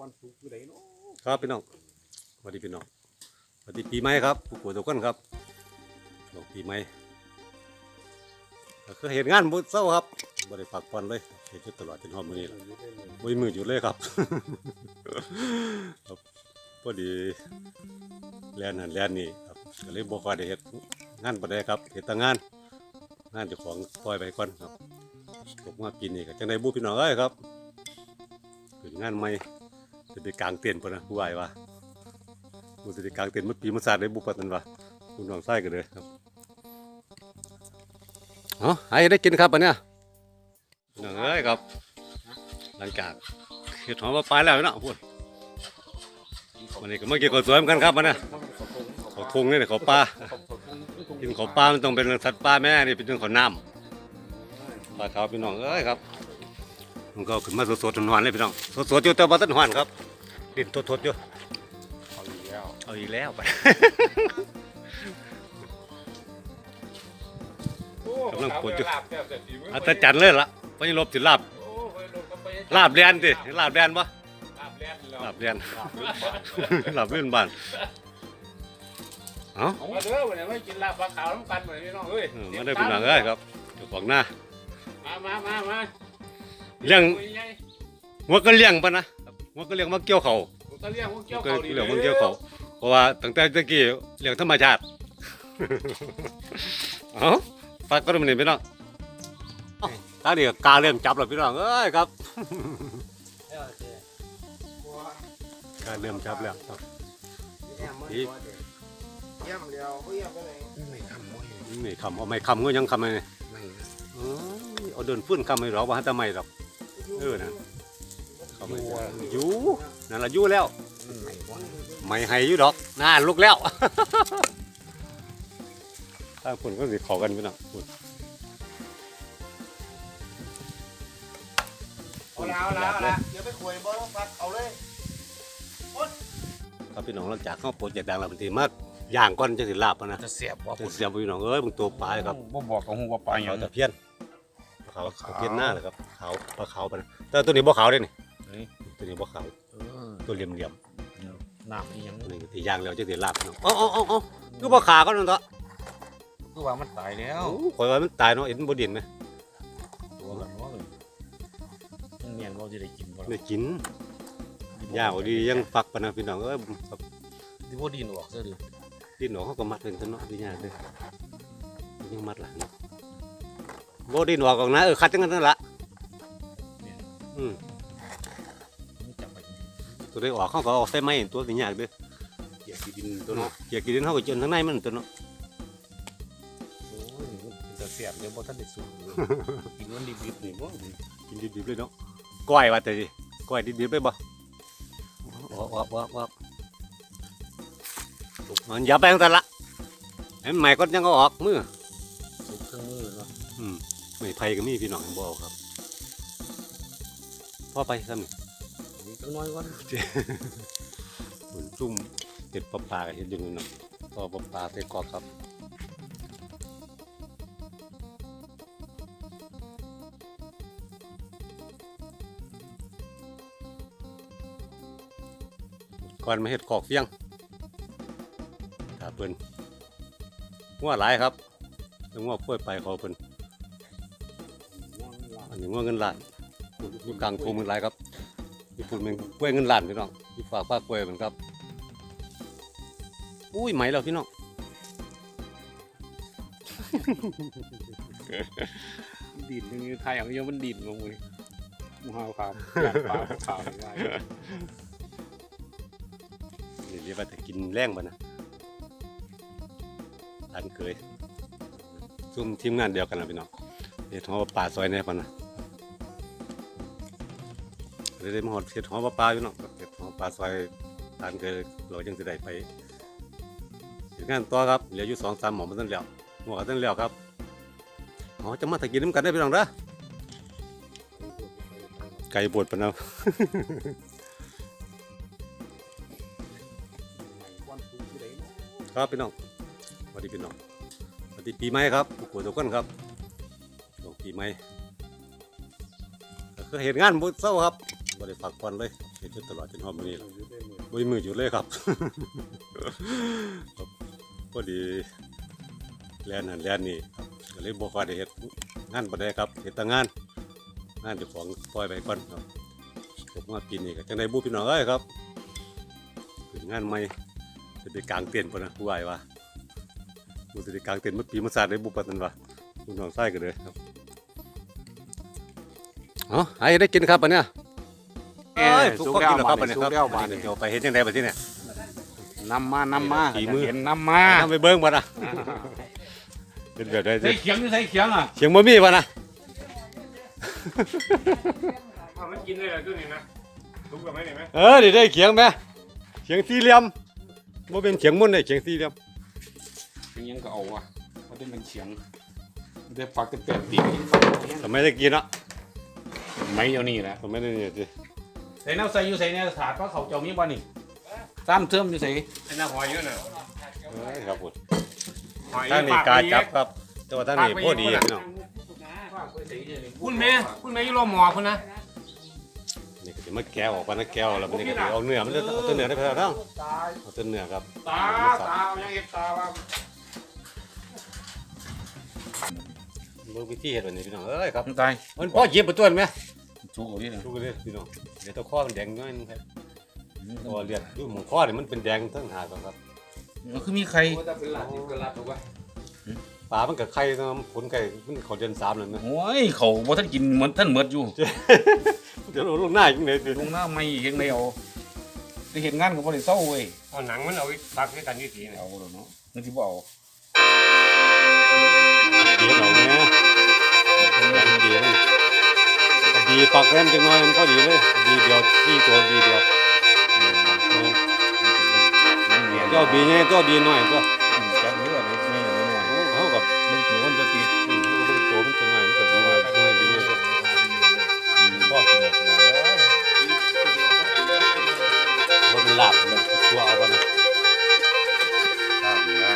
วันศุกร์อยู่ไหนเนาะครับพี่น้องสวัสดีพี่น้องสวัสดีปีใหม่ครับผู้ป่วยทุกคนครับหลงปีใหม่ก็คือเห็นงานบุญเศร้าครับบ่ได้พักผ่อนเลยเห็นตลอดจนฮอดมื้อนี้ละบ่มีมืออยู่เลยครับ ครับพอดีแลนนั่นแลนนี่ครับก็เลยบ่ค่อยได้เฮ็ดงานบ่ได้ครับเฮ็ดแต่างงาน งานเจ้าของปล่อยไปก่อนครับผมว่าปีนี้ก็จังได๋บุพี่น้องเอ้ยครับเป็นงานใหม่ จะไปกลางเต็นท์ปะนะผู้วายว่ามันจะไปกลางเต็นท์เมื่อปีมันสาดได้บุปผนันวะคุณน้องไส้กันเลยครับเนาะให้ได้กินครับอันเนี้ยน้องเอ้ยครับ หลังจากเห็ดหอมมาปลายแล้วเนาะพูดวันนี้ก็มาเกี่ยวกับสวยเหมือนกันครับมันนะขอทงนี่แหละขอปลากินขอปลามันต้องเป็นสัตว์ปลาแม่นี่เป็นเรื่องของน้ำปลาขาวพี่น้องเอ้ยครับ มันก็ขึ้นมาสดๆหวานๆเลยพี่น้องสดๆอยู่แต่ว่าต้นหวานครับดินทดๆอยู่เอาอีกแล้วเอาอีกแล้วไปกำลังปวดอยู่ลาบแซ่บแต่ฝีมือัศจรรย์เลยล่ะไม่ลบสิลาบโอ้ยลงก็ไปลาบแดนสิลาบแดนปะลาบแล่นแล้วลาบแดนลาบลื่นบ้านเอ้าเอามาเด้อวันนี้ไม่กินลาบปลาขาวน้ำกันเหมือนพี่น้องเอ้ยเออมาได้พี่น้องเอ้ยครับเจ้าของหน้ามามามามา เลี้ยงคุยไงหัวก็เลี้ยงปะนะหัวก็เลี้ยงมาเกี่ยวเขาผมก็เลี้ยงพวกหัเกี่ยววก็เขาดีเลี้ยงมาเกี่ยวเขาเพราะว่าตั้งแต่ตะกี้เลี้ยงธรรมชาติเอ้าฝากก็ได้มาเนี่ยพี่น้องเอ้าตาเดียวกาเริ่มจับแล้วพี่น้องเอ้ยครับการเริ่มจับแล้วครับเยี่ยมเดียวเยี่ยมไปเลยไม่ทำไม่นี่คำเอาไม่คำก็ยังคำเลยไม่เอ้ยเอาเดินฟื้นคำไม่หรอกว่าทำไมหรอก เออนะคำไม่อยู่นั่นละอยู่แล้ว ไม่ว่าไม่ให้อยู่ดอกน่าลุกแล้วถ้าคนก็สิขอกันพี่น้องพูดเอาละเอาละเอาละเดี๋ยวไปคุยบอลฟัดเอาเลยครับพี่น้องหลังจากเข้าโปรเจกต์ดังแล้วบางทีมากย่างก้อนจะสิลาบนะจะเสียบว่าจะเสียบพี่น้องเอ้ยมึงตัวปลาครับบ่บอกกับหูว่าปลาอย่าเขางตะเพียน ปลาขาวตะเพียนหน้าเลยครับขาวปลาขาวปะนะแต่ตัวนี้บ่ขาวเด้นี่ตัวนี้บ่ขาวตัวเหลี่ยมเหลี่ยมน้ำนี่ยังๆตัวนี้ที่ย่างแล้วจะสิลาบพี่น้องเอ๋อาเอ๋อาคือบ่ขาก็นั่นเถอะคือว่ามันตายแล้วโอ้ข่อยว่ามันตายเนาะเห็นบ่ดินไหมตัวกันว่าเลยมันเมียนว่าจะได้กินบ่ได้กินย่างเอาดียังฟักปะนะพี่น้องเอ้ยครับที่ว่าดินออกซะดิดินหนอเขาก็มัดเป็นต้นเนาะที่ย่างเด้อยังมัดล่ะเนาะ บ่ดินออกออกนะเออคัดจังนั้นนั่นล่ะอืมมันจับไปตัวได้ออกเขาก็เอาใส่ไม้ตัวที่ยากเด้อเกี่ยกินดินตัวเนาะเกี่ยกินดินเขาก็จนทั้งในมันตัวเนาะโอ้ยมันจะเสียบเดี๋ยวบ่ทันได้สูงเลยกินมันดิบๆนี่บ่กินดิบๆเลยเนาะก้อยว่าแต่ดิก้อยดิบๆไปบ่ว้าวว้าวว้าวว้าวมันอย่าไปทางแต่ละเห็นไหมก็ยังก็ออกมือสุกเครื่องมือเนาะอืม ไม่ไผก็มีพี่น้องบ่เอาครับพ่อไปซ้ำนี่มีจังน้อยก่อนเหมือนซุ่มเห็ดปลาปลากับเห็ดอยังไงเนาะพ่อปลาปลาใส่กรอกครับก่อนมาเห็ดกรอกเฟียงถ้าเพิ่นงัวหลายครับแล้วงัวป่วยไปเขาเพิ่นอั นนี้งัวเงินล้านอยู่กลางทุ่งเงินหลายครับญี่ปุ่นมันกล้วยเงินล้านพี่น้องที่ฝากฝากกล้วยเหมือนครับ อุ้ยไหมแล้วพี่น้องดินนึงไทยอย่างเดียวมันดินลงเลยมูฮาวขาวปลาขาวไว้นี่เรียกว่าจะกินแรงบ่นะอันเคยซุ่มทีมงานเดียวกันนะพี่น้องเฮ็ดหอปลาปลาซอยแน่ปะนะ เดี๋ยวได้มาหอดเฮ็ดหอปลาปลาอยู่เนาะเฮ็ดหอปลาซอยอันเคยเรายังจะได้ไปเฮ็ดงานต่อครับเหลืออยู่สองสามหมอมันตั้งแล้วหัวก็ตั้งแล้วครับอ๋อจะมาถ้ากินน้ำกันได้อพี่น้องเด้อไก่บดปะนะวันศุกร์อยู่ไหนะครับพี่น้องสวัสดีพี่น้องสวัสดีปีใหม่ครับผู้ป่วยทุกคนครับช่วงปีใหม่ก็คือเห็นงานบุญเศร้าครับ บ่ได้พักผ่อนเลยเฮ็ดจนตลอดจนฮอดมื้อนี้ล่ะบ่มีมืออยู่เลยครับ ครับพอดีแล่นนั่นแล่นนี่ครับก็เลยบ่ค่อยได้เฮ็ดงานบ่ได้ครับเฮ็ดแต่งาน งานเจ้าของปล่อยไปก่อนครับผมมาปีนี้ก็จังได๋บุพี่น้องเอ้ยครับเป็นงานใหม่จะได้กลางเต็นท์พุ่นนะผู้ว่าว่าบ่สิได้กลางเต็นท์เมื่อปีมาซาดได้บุปนันว่าพี่น้องใส่กันเลยครับเอ๋อให้ได้กินครับอันเนี้ย เอ้ยทุกสุกคนแล้วกินแล้วครับบาอัดนนี้นี้สุครับกแล้วบาดนี้เดี๋ยวไปเฮ็ดจังไดบัดนี้เนี่ยนำมานำมาฝีมือ เห็นนำมาทำไปเบิ่งบ่นะเป็นแบบใดใส่เขียงหรือใส่เขียงอะเสียงบ่มีบ่นะมันกินได้แล้วตัวนี้นะทุกกับไม่ได้ไหมเออเดี๋ยวได้เขียงไหมเขียงสี่เหลี่ยมบ่เป็นเขียงมุนได้เขียงสี่เหลี่ยมเขียงก็เอาอะเขาได้เป็นเขียงได้ปักแต่แปดปีทำไมได้กินเนาะไม่เดี๋ยวนี้นะทำไมได้เนี่ยสิใส่น้ำใส่อยู่ใส่เนี่ยถาดว่าเขาเจ้ามีบ่นี่ซ้ำเทิมอยู่ใส่ไอ้หน้าหอยอยู่น่ะเอ้ยครับผมหอยทางนี้กาจับครับแต่ว่าทางนี้พอดีพี่น้องคุณแม่คุณแม่อยู่รอหมอคุณนะนี่ก็จะมาแก้วออกมานะแก้วแล้วมันนี่ก็จะเอาเนื้อมันจะเอาตัวเนื้อได้เพิ่นเอาตายเอาตัวเนื้อครับตาตายังเห็นตาว่าเบิ่งวิธีเฮ็ดแบบนี้พี่น้องเอ้ยครับตายมันพอหยิบไปตัวมั้ ยชูเอาดินะดูกันเลยพี่น้องเดี๋ยวตัวข้อมันแดงน้อยนึงครับตัวเลือดดูหมูข้อนี่มันเป็นแดงทั้งหาก่อนครับมันคือมีใครปลามันกับไข่น้ำผลไก่มันเขาเดือนสามเลยนะโอ้ยเขาบ่ทันกินเหมือนท่านเหมือดอยู่เดี๋ยวเราลงหน้าจังเลยสิลงหน้าไม่เห็นไม่เอาได้เห็นงานก็บ่ได้เศร้าเว้ยเอาหนังมันเอาไว้ตักด้วยกันนี่สีนะเอาแล้วเนาะมันสิบ่เอาเดี๋ยวเราเนี่ย ดีปักแรมจังน้อยมันก็ดีเลย ดีเดียวที่ตัวดีเดียวเจ้าบีเนี่ยเจ้าดีหน่อยตัวจับเนื้อเลยนี่เลยเขากับมันถือมันจะตีมเขาเป็นตัวมันจะหน่อยมันจะดีหน่อยตัวดีเนี่ยพ่อกินหมดเลยมันเป็นลาบเลยตัวเอากันะครับเนื้อ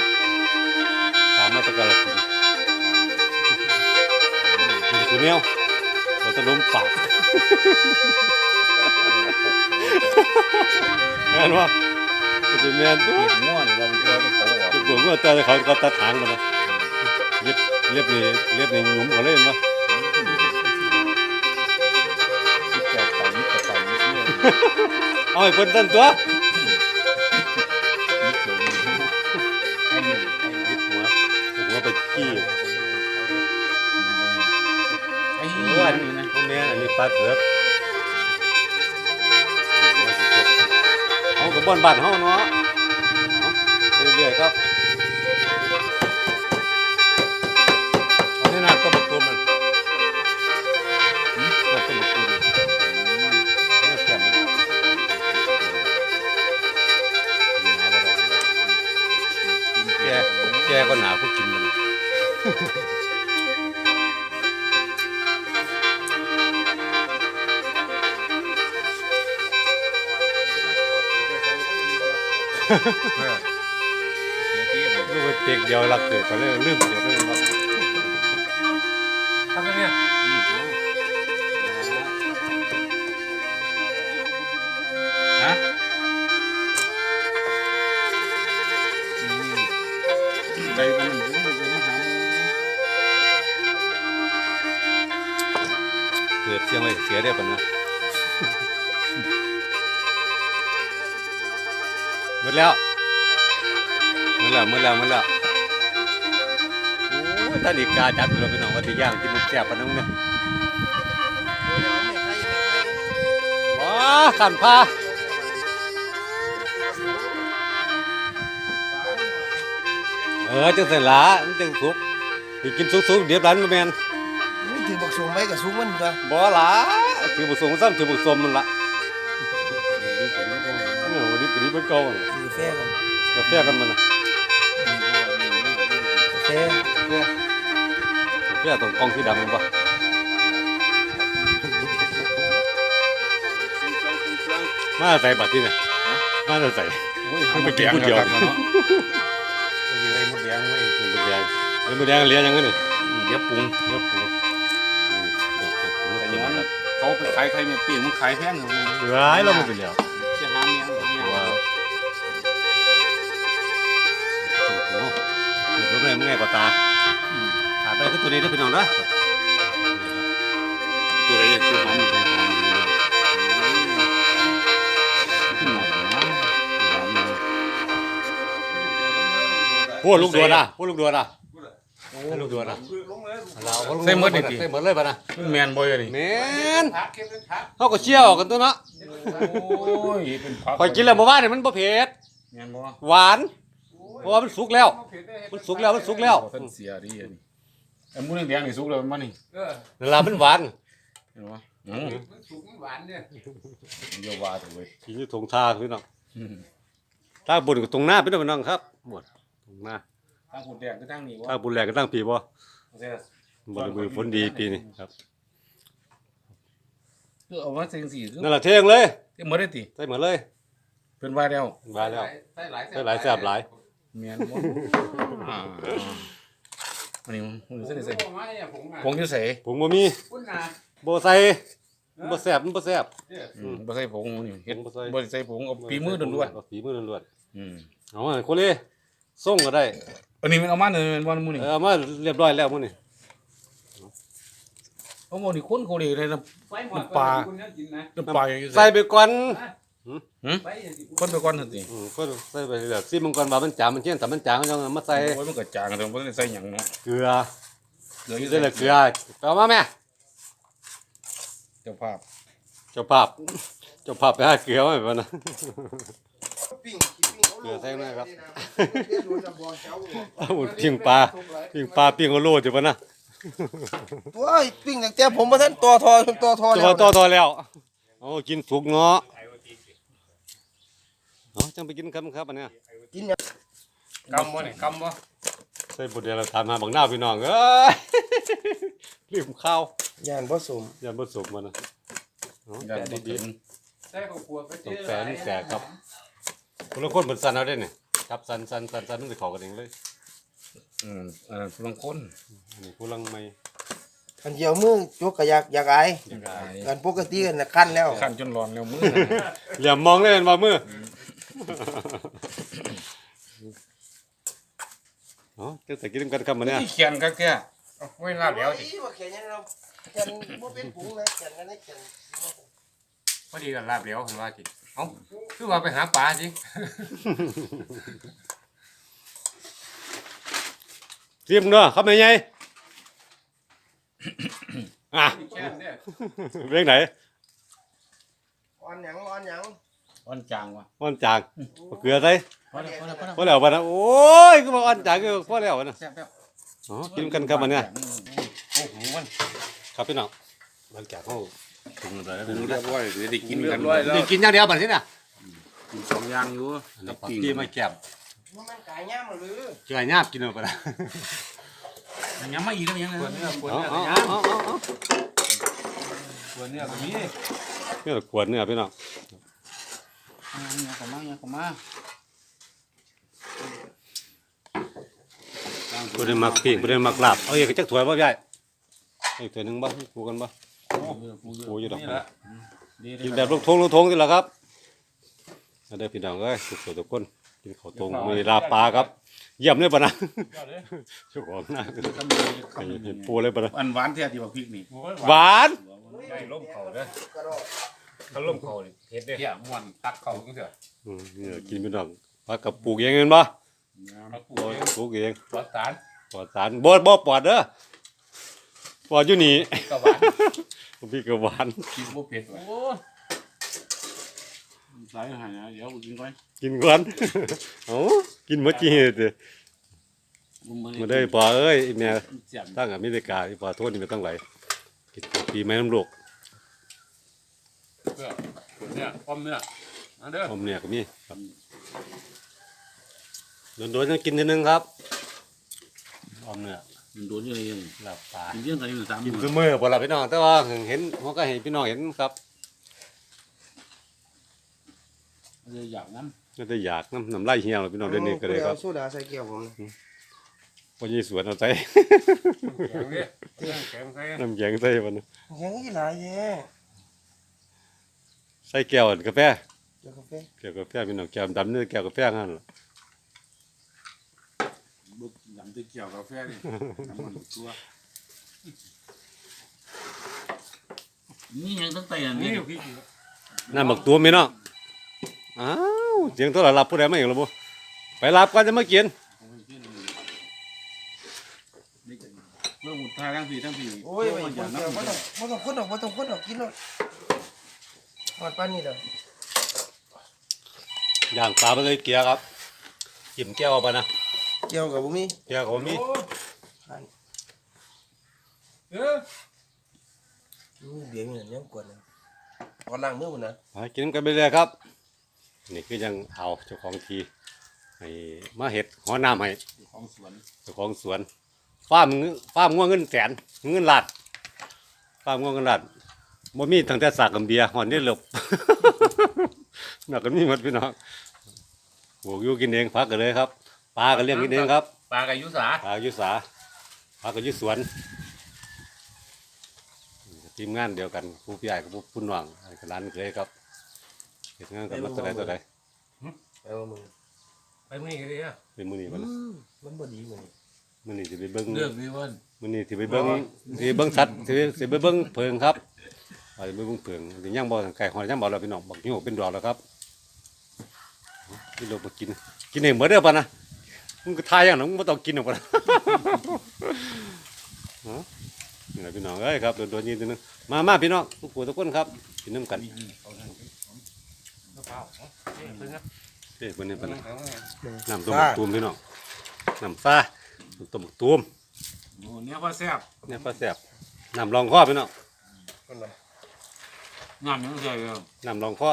ตามมาตะกะละสิกินตัวเนี้ย เราจะล้มปากแม่นวะจะแม่นตัวเห็ดง่วนเราเราได้เขาออกจุดดวงเมื่อแต่เขาก็ตัดหางมันนะเล็บเล็บนี่เล็บนี่หยุ่มเขาเล่นวะคิดจะไปนิดจะไปนิดเดียวเอาไอ้เพิ่นตั้นตัวนิดเดียวให้หนึ่งให้ยึดหัวหัวไปขี้ นี่นี้นะพวกนี้อันนี้ปลาเถือกเอากับบ้านบ้านเฮาเนาะเอาเรื่อยๆครับอันนี้น่าต้มตัวมันน่าต้มตัวมันน่าแซ่บมันแกแกก็หนาผู้กินมัน ลูกเปียกเดียวรักเกิดไปเลยลืมเดี๋ยวเลยครับทำไงเนี่ยฮะใจมันมันมันหาเกิดเสียงไว้เสียได้ปะนะ หมดแล้วหมดแล้วหมดแล้วหมดแล้วโอ้ยตาดีกาจับอยู่แล้วพี่น้องว่าที่ย่างที่มันแซ่บปะน้องเนี่ยว้าขันพาเออจังสันละมันจังสุกสิกินสุกๆเดี๋ยวร้านมาแมนนี่ถือบักสูงไหมกับสูงมันก็บ่ล่ะถือบุสมซ้ำถือบุสมมันละ เนี่ยวันนี้กรีบเป็นเก่าน่ะถือแฟกันกาแฟกันมันน่ะแฟกาแฟตรงกล่องสีดำมันปะมาใส่บัตรที่เนี่ยมาใส่มันไปกินผู้เดียวเนาะมีอะไรมดแดงไหมมดแดงไอ้มดแดงเลี้ยงยังไงนี่เดี๋ยวปรุงเลี้ยปูอืมเดี๋ยวปูแต่กินย้อนครับใเขาไปขายใครเนี่ยปีมันขายแพงอยู่ร้ายเราไม่เป็นแล้ว เดี๋ยวเลยมึงไงกว่าตาขาดไปคือตัวนี้ได้พี่น้องนะตัวอะไรตัวหอมตัวหอมขึ้นมาแล้วนะหอมเลยพูดลูกดวนอะพูดลูกดวนอะให้ลูกดวนอะเราใส่หมดเลยใส่หมดเลยป่ะนะมันแมนบ่อยอะนี่แมนเขาก็เชี่ยวกันตัวเนาะโอ้ยเป็นพักคอยกินแล้วเมื่อวานเนี่ยมันบ่เผ็ดแมนบ่หวาน เพราะว่ามันสุกแล้ว มันสุกแล้วมันสุกแล้วท่านเสียดีอันนี้ไอ้หมูแดงๆนี่สุกแล้วมันนี่เวลามันหวานเห็นบ่อืมสุกหวานเนี่ยเยาว่าตัวเว้ยกินอยู่ทงทาพี่น้องถ้าบุญก็ตรงหน้าพี่น้องพี่น้องครับหมดตรงหน้าทางหุ่นแดงก็ทางนี้วะถ้าบุญแหลกก็ตั้งปีบ่เสียบ่ได้มือฝนดีปีนี้ครับคือเอามาเซ็งสี่คือนั่นแหละเทงเลยเต็มหมดได้ติใส่หมดเลยเพิ่นว่าแล้วบายแล้ว ใส่หลายใส่หลายแซ่บหลาย แม่นบ่อ่าอันนี้มันใส่ใส่ผงอะไรอะผงอะผงอยู่ใส่ผมบ่มีคุณน่ะบ่ใส่มันบ่แซ่บมันบ่แซ่บอืมบ่ใส่ผงนี่เฮ็ดบ่ใส่ บ่ได้ใส่ผงเอาฝีมือล้วนเอาฝีมือล้วนๆอืมๆเอามาโคเลส่งก็ได้อันนี้มันเอามาเนี่ยมันบ่หมูนี่เออเอามาเรียบร้อยแล้วมื้อนี้เอาหมูนี่คนเขาเลยเลยนะ ไฟหมดปลา คุณเนี่ยกินนะน้ำปลาอยู่ใส่ไปก่อนไฟอย่างที่ คุณคนไปก่อนซั่นติอืมคนใส่ไปเดี๋ยวซิมันก่อนว่ามันจางมันเชี่ยนแต่มันจางก็ยังเอามาใส่โอ้ยมันก็จางแต่บ่ได้ใส่หยังเนาะเกลือเกลืออยู่ใส่ละเกลือไปเอามาแม่เจ้าภาพเจ้าภาพเจ้าภาพไปหาเกลือมาแบบนั้นปิ้งปิ้งเกลือแท่งหน่อยครับเดี๋ยวดูจะบอกเจ้าเอาหมดปิ้งปลาปิ้งปลาปิ้งโอโลจิปะนะตัวไอ้ปิ้งตั้งแต่ผมมาท่านตัวทอจนตัวทอจะแล้วมาต่อต่อแล้วเอากินสุกเงาะ เอาจังไปกินครับครับอันเนี้ยกินเนี่ยกำบ่นี่กำบ่ใส่บุตรเดียวเราทำมาบักหน้าพี่น้องเอ้ยลืมข้าวย่านผสมอย่าผสมมันนะเอาอย่าแปะบ่ดีถึงใส่ข้าวคั่วไปเจอต้องแปะนี่แปะครับๆคนละคนเหมือนสันเอาได้เนี่ยครับสันสันสันสันมันจะเข้ากันเองเลยอืมเออลางคนอันนี้ผู้ลังไม่อันเดียวมือยกกระยากอยากอายยังไงกันปกติกันน่ะคันแล้วขั้นจนร้อนแล้วมือเหลี่ยมมองเลยเห็นว่ามือ เนาะจะแต่กินกันครับมันเนี่ยที่เขียนก็แก่ไว้ลาบแล้วสิว่าแค่นี้เราแค่บ่เป็นผงนะแค่นั้นแค่พอดีกับลาบเหลียวเห็นว่าจิเอ้าคือว่าไปหาปลาจิเตรียมเนาะครับแม่ใหญ่อะแค่เนี่ยเรื่องไหน อ่อนหยังอ่อนหยัง อ่อนจางว่ะอ่อนจางเอาเกลือใส่พอแล้วพอแล้วพอแล้วพอแล้ววะนะโอ้ยก็มาอ่อนจางก็พอแล้ววะนะแซ่บแล้วอ๋อกินกันครับมันเนี่ยโอ้โหมันครับพี่น้องหลังจากเขาปรุงอะไรแล้วปรุงนะเรียบร้อยเดี๋ยวได้กินกันนี่กินอย่างเดียวบัดนี้น่ะกินสองอย่างอยู่กับปีมาแก็บมันมันกายย่ามหรือเจือยาบกินเอาไปละยังไม่อีกแล้วยังไงปวดเนื้อปวดเอาเนื้อเอาก็เอายังเอาเอาปวดเนื้อก็มีเนี่ยขวดเนี่ยพี่น้อง ยังเข้ามายังเข้ามาผู้ใดมักปิ้งผู้ใดมักลาบเอาอีกจักถ้วยบ่ยายอีกถ้วยหนึงบ่กูกันบ่กูอยู่ดอก นี่แหละกินแบบลูกทงลูกทงนี่แหละครับเอาเด้อพี่น้องเอ้ยทุกคนทุกคนกินข้าวตรงมีลาบปลาครับ เยี่ยมเลยปะนะเจ้าของหน้าเห็นปูเลยปะนะอันหวานแท้ที่ว่าพริกนี่หวานได้ล้มเขาเด้อกระโดด เขาล้มเขานี่เฮ็ดเด้อเที่ยม่วนตักเข้าจังซี่อืมเนี่ยกินพี่น้องพักกับปลูกเองเงินบ่มาปลูโอ้กยเองปลูกเองปลอดสารปลอดสารบ่บ่ปลอดเด้อปลอดอยู่นี่ก็หวานพี่ก็หวานกินบ่เผ็ดว่ะโอ้สายหายนะเดี๋ยวกูกินก่อนกินก่อน เอ้ากินหมดกี่เฮ็ดเด้อมาได้ปลาเอ้ยแม่เสียบตั้งอเมริกาที่ปลาโทษนี่ไม่ต้องไหลกินปีใหม่น้ำลูก เพื่อปวดเนื้อป้อมเนื้อเอาเด้อผมเนี่ยก็มีครับโดนๆจะกินทีนึงครับออมเนี่ยมันโดนยังไงยังหลับตากินเรื่องกันอยู่สามกินมื้ซุอมือบ่ล่ะพี่น้องแต่ว่าเห็นเขาก็เห็นพี่น้องเห็นครับเลยอยากนั้นก็ได้อยากน้ำน้ำไลายเหี่ยวพี่น้องเดี๋ยวนี้ก็เลยครับโซดาใส่แก้วผมวันนี้สวนเอาใจ แข็งดิแข็งใครน้ำแข็งใส่มันยังอีหลายแย่ ใส่แก้วกาแฟเดี๋ยวกาแฟแก้วกาแฟพี่น้องแก้วดำนี่แก้วกาแฟงั้นล่ะบึกยำตะเกียวกาแฟนี่น้ำมันตัวนี่ยังตั้งแต่อันนี่นี้พี่น้ำบักตัวมีเนาะอ้าวเสียงโทรศัพท์ผู้ใดมาอีกแล้วบ่ไปรับก่อนจะมากินเมื่อหุดทายทั้งปีทั้งปีโอ้ยไม่อย่าต้องนับไม่ต้องคนหรอกไม่ต้องคนหรอกกินหรอกห อดป้านนี่เด้อย่างปลาไปเลยเกียร์ครับจิ้มแก้วเอาไปนะเกี่ยวกับบุมีแก้วก็มีเออเดี๋ยวนี่ยังกวนนะขอล้างมือมันนะไปกินกันไปเลยครับ นี่คือยังเอาเจ้าของทีให้มาเห็ดหัวน้ำให้ของสวนเจ้าของสวนฟาร์มเงินฟาร์มง่วงเงินแสนเงินล้านฟาร์มง่วงเงินล้าน บ่มีตั้งแต่สากกับเบียร์หอนนี่หลบน่าก็มีหมดพี่น้องปลูกอยู่กินเองพักกันเลยครับปลาก็เลี้ยงกินเองครับปลากับยุสาปลาอยู่สาปลาก็อยู่สวนทีมงานเดียวกันผู้พี่ใหญ่กับผู้ผู้น้องให้กับร้านเคยครับเฮ็ดงานกันมาตัวใดตัวใดเอามือไปมื้อนี้ก็ได้อะเป็นมื้อนี้บ่อืล่ะมมันบ่ดีมื้อนี้มื้อนี้สิไปเบิ่งเลือกดีเว้นมื้อนี้สิไปเบิ่งสิไปเบิ่งสัตว์สิสิไปเบิ่งเพิงครับ ว่าสิไปเบิ่งเพิงสิย่างบ่อไก่หอยย่างบ่แล้วพี่น้องบักโยกเป็นดอกแล้วครับนี่เราบ่กิน กินเองเหมดเด้อป่ะนะมึงก็ทายอย่างนั้นมึงบ่ต้องกินหรอกปะนะนี่แหละพี่น้องเอ้ยครับโดนๆยิงตัวนึงมามาพี่น้องทุกผู้ทุกคนครับกินน้ำกันเอ้ยคนนี้ป็นเอาไว้น้ำต้มบักตูมพี่น้องน้ำฟ้าน้ำต้มบักตูมโอ้เนี่ยว่าแซ่บเนี่ยฟ้าแซ่บน้ำรองข้อพี่น้องค นละงามยังไงเลยน้ำรองข้อ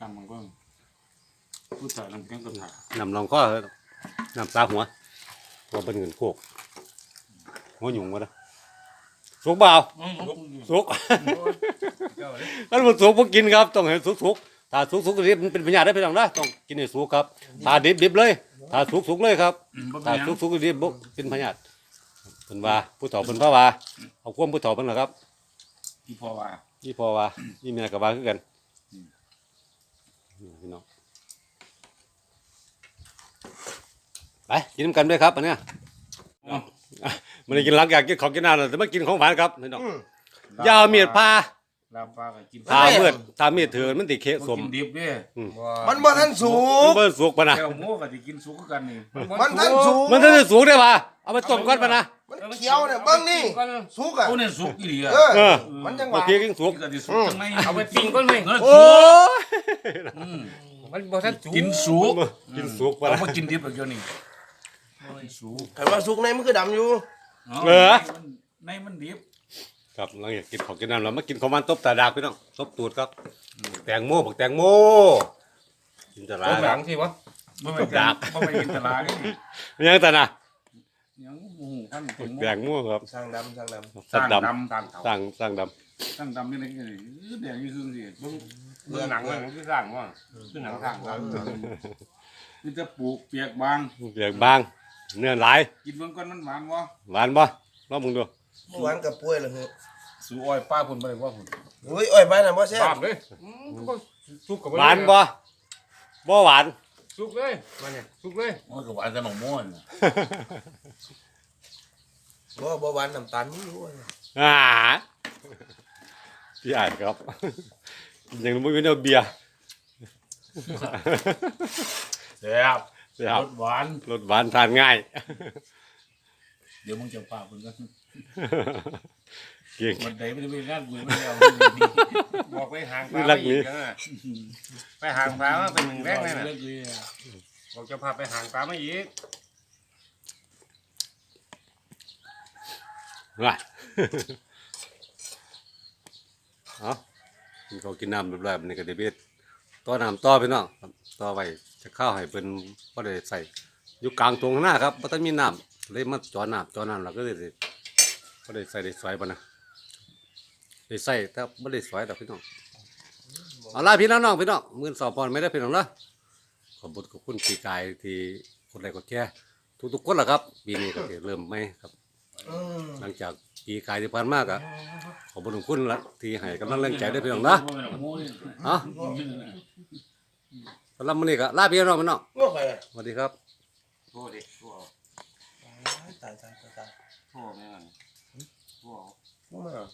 ตามมันก็ผู้ชายลำแกงกระถาน้ำรองข้อน้ำตาหัวหัวเป็นเงินโคกหัวหยุ่งวะนะสุกเปล่าสุกเจ้าเลยถ้ามันสุกพวกกินครับ ต้องให้สุกสุกๆถ้าสุกสุกดิบมันเป็นปัญญาได้พี่น้องนะต้องกินให้สุกครับถ้าดิบดิบเลยถ้าสุกสุกเลยครับถ้าสุกสุกดิบบ่เป็นพญาติเพิ่นว่าผู้เฒ่าเพิ่นพาว่าเอาความผู้เฒ่าเพิ่นล่ะครับ ที่พอว่านี่พ่อว่านี่แม่ก็ว่าคือกันนี่พี่น้องไปกินน้ำกันด้วยครับอันเนี้ยมันได้กินหลังอยากกินของกินน้ำแต่ไม่กินของหวานครับพี่น้องอืมอยาวเมียดพา ลาบปลากับกินตาเมือดตาเมียดเถือนมันติเคะสม กินดิบเนี่ยมันบ่ทันสูมันงเบิ่สุกปะนะแก้วหมูกับที่กินสุกกันนี่มันทันสูงมันจะสุกได้ปะเอาไปต้มก่อนปะนะมันเขียวเนี่ยเบิ่งนี่สุกอะโอ้เนี่ยสุกอีหลีอะเออ เออมันจังหบาวะเพียงสุกกินกับที่สุกจังไหนเอาไปปิ้งก่อนไหมเออโอ้ยสุกอืมมันบ่ทันสุกกินสุกกินสุกปะเรานะ มากินดิบแบบเดียวนี่โอ้ยสุกแต่ว่าสุกในมันคือดำอยู่เหรอในมันดิบ ครับหลังจากกินของกินน้ำเรามากินของมันตบตาดากพี่น้องตบตูดครับแตงโมบักแตงโมกินตลาเอาดหลังสิวะบ่ไปดักบ่ไปกินตลาดนี่ยังแต่นะยังหมูขั้นถึงแตงโมครับสร้างดำสร้างดสัสตร้างว์ดดำตามเขาำสร้างสร้างดสร้างดำนี่นี่นี่แดงนี่คือสิเบิ่งหนังมันคือสร้างว่าคือหนังสร้างว่านี่จะปลูกเปียกบางำเปียกบางเนื้อหลายกินเบิ่งก่อนมันหวานบ่หวานบ่ลองมึงดูำ เมื่อวานกับป่วยเลยเหรอสู่อ้อยป้าพุ่นบ่ได้ว่าพุ่นโอ้ยอ้อยบ้านน่ะบ่แซ่บบ้ามเลยอืมก็สุกกับหวานบ่บ่หวาน สุกเลยมาเนี่ยสุกเลยโอ้ยก็หวานแต่หมองม่วนบ่บ่หวานน้ำตาลนี่อยู่อะอ่าพี่อ่านครับ ยังไม่มีเนื้อเบียร์แซ่บเสียบรสหวานรสหวานทานง่าย เดี๋ยวมึงจะป้าพุ่นกัน เก่ง มันใดไม่ได้ไปงานกูไม่ได้เอาบอกไปห่างนี่ฟ้ารัไปกนี้อีกนะไปห่างฟ้ามาเป็นหนึ่งแรกเลยนะเลิกเลยบอกจะพาไปห่างฟ้ามาอีกว่าเอากินข้าวกินน้ำเรียบร้อยมันนี่ก็ได้เบ็ดต่อน้ำต่อพี่น้องครับต่อไว้จะข้าวให้เป็นก็ได้ใส่อยู่กลางตรงข้างหน้าครับเพราะต้องมีน้ำเลยมาจอน้ำจอน้ำเราก็เลยก็ ได้ใส่ได้สวยปะนะได้ใส่แต่ไม่ได้สวยดอกพี่น้องเอาล่ะพี่น้องๆพี่น้องหมื่นสองปอนด์ไม่ได้พี่น้องนะขอบคุณขอบคุณปีกายที่คนใดก็แค่ทุกๆคนแหละครับปีนี้ก็สิเริ่มไหมครับอืมหลังจากปขี่กายที่ผ่านมากอะขอบคุณคุณละที่ให้กำลังแรงใจด้วยพี่น้องนะเอาสำหรับมื้อนี้ก็ลาพี่น้องพี่น้องง้อไปอะสวัสดีครับโทษดิโทษตายตายตายตายโทษแม่ 我呢？